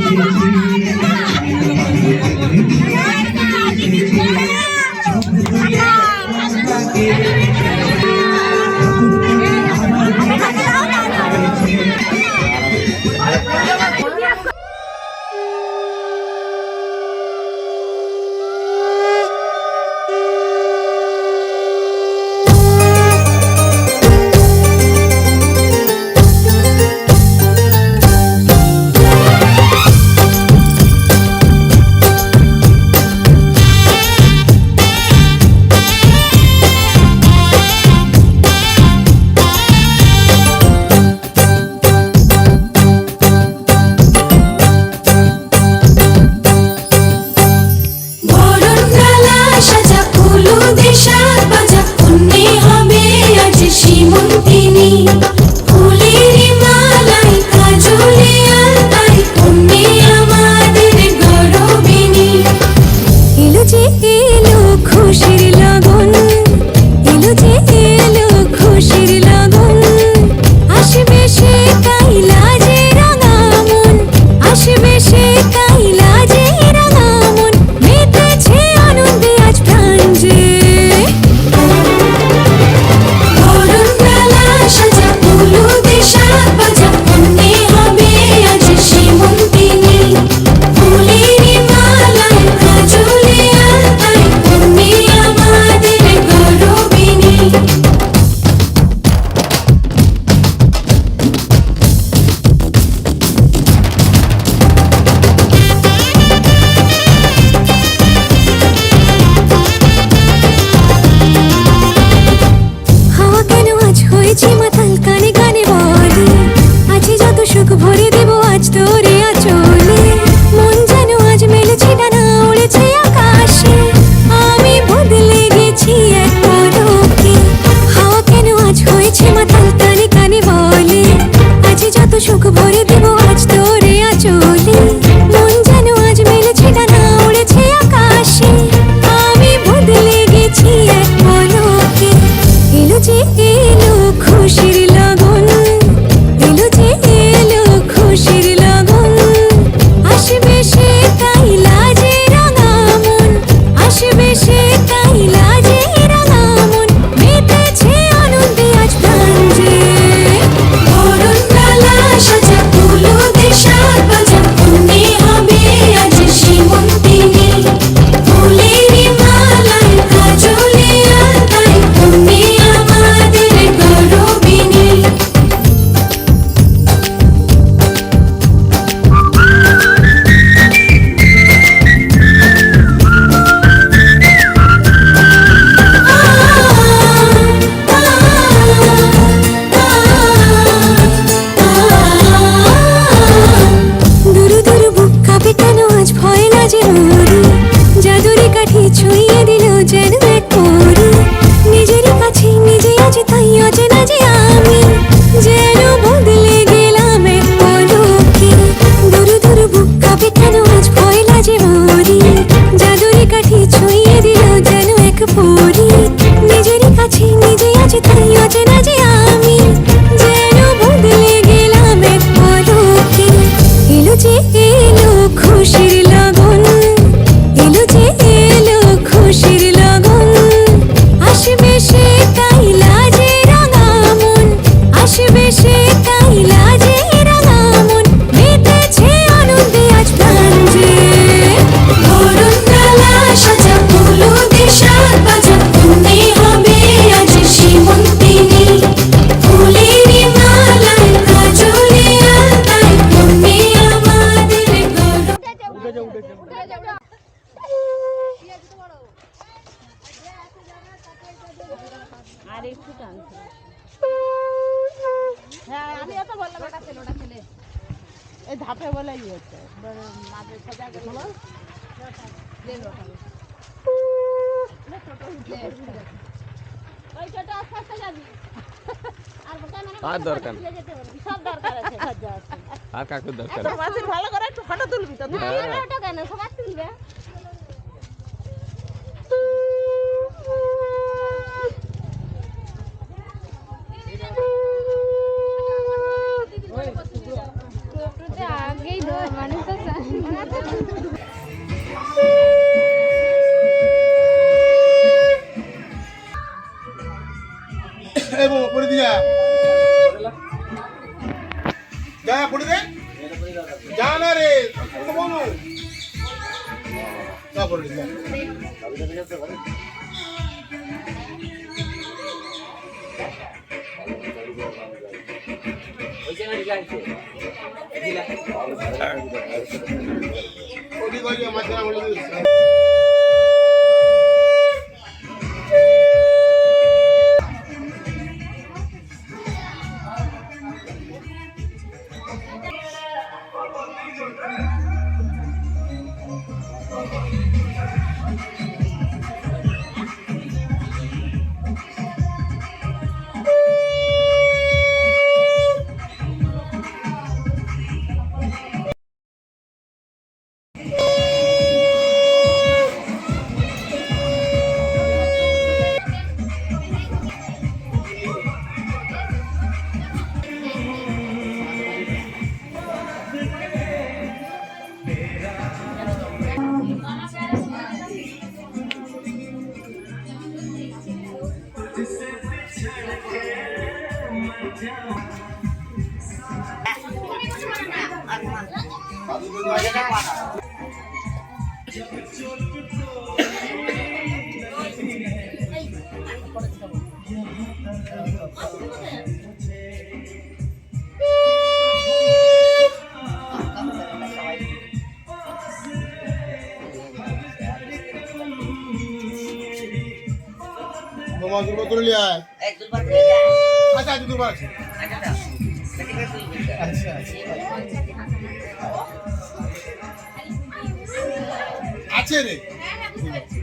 哈哈哈。she did. দরকার আছে ভালো করে একটু ফটো তুলবি তো। কেন? সবার তুলবে। আইছে। Aja, aja, aja, aja, aja, aja, aja, aja, আছে রে হ্যাঁ ঠিক আছে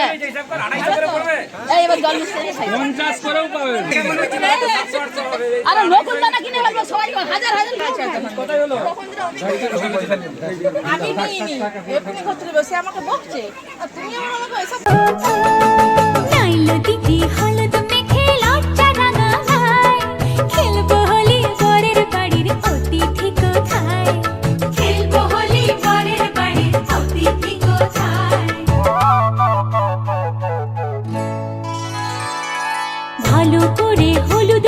টাকা এই এবার জল মিস্ত্রি সাইজ 50 করেও পাবে আরে নকুল দানা কিনে বলব সবাই হাজার হাজার কিনেছে কথা হলো? আমি নিইনি এমনি করতে বসে আমাকে বকছে। আর তুমি আমার আমাকে এসব নাইলো দিদি হলো হলুদ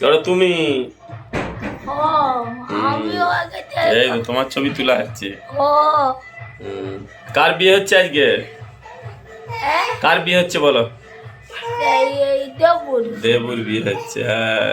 এবার তুমি। ও আমিও আগে চাই এই তো তোমার ছবি তোলা হচ্ছে। কার বিয়ে হচ্ছে আজকে? কার বিয়ে হচ্ছে বলো? দেবুর। দেবুর বিয়ে হচ্ছে হ্যাঁ।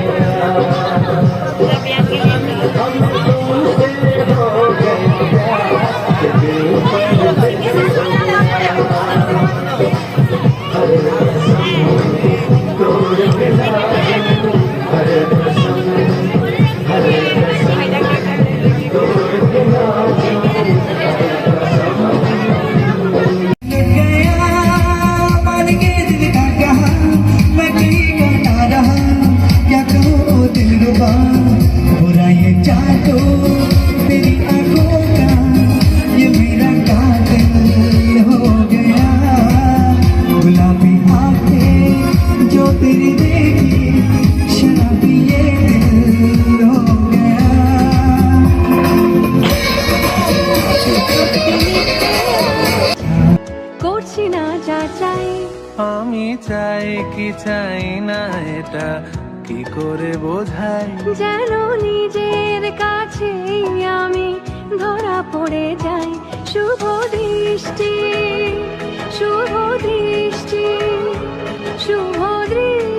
করছি না যা চাই। আমি চাই কি চাই না এটা কি করে বোঝাই? যেন নিজের কাছে আমি ধরা পড়ে যাই। শুভ দৃষ্টি শুভ দৃষ্টি শুভ দৃষ্টি।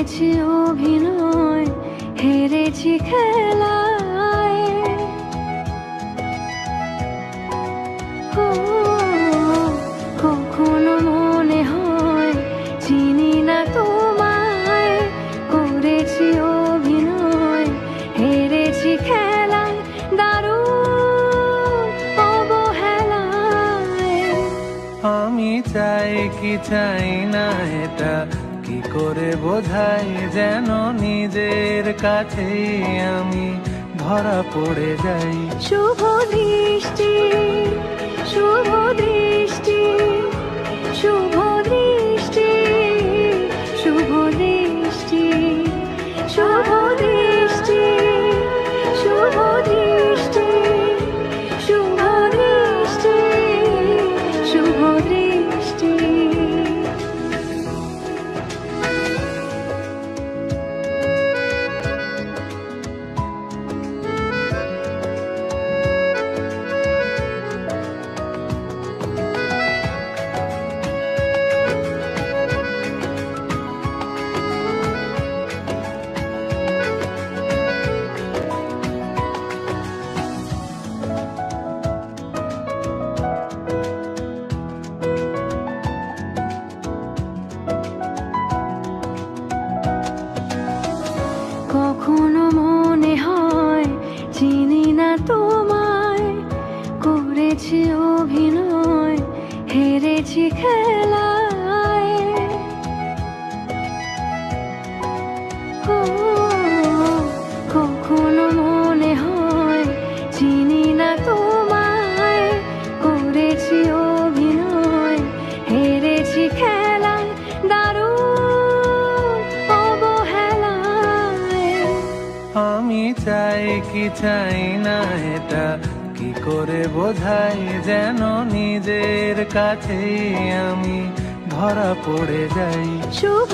করেছি অভিনয়, হেরেছি খেলায়। কখনো মনে হয় চিনি না তোমায়। করেছি অভিনয়, হেরেছি খেলায়, দারুণ অবহেলায়। আমি চাই কি চাই না করে বোঝাই যেন নিজের কাছে আমি ধরা পড়ে যাই। শুভ কাছেই আমি ধরা পড়ে যাই। শুভ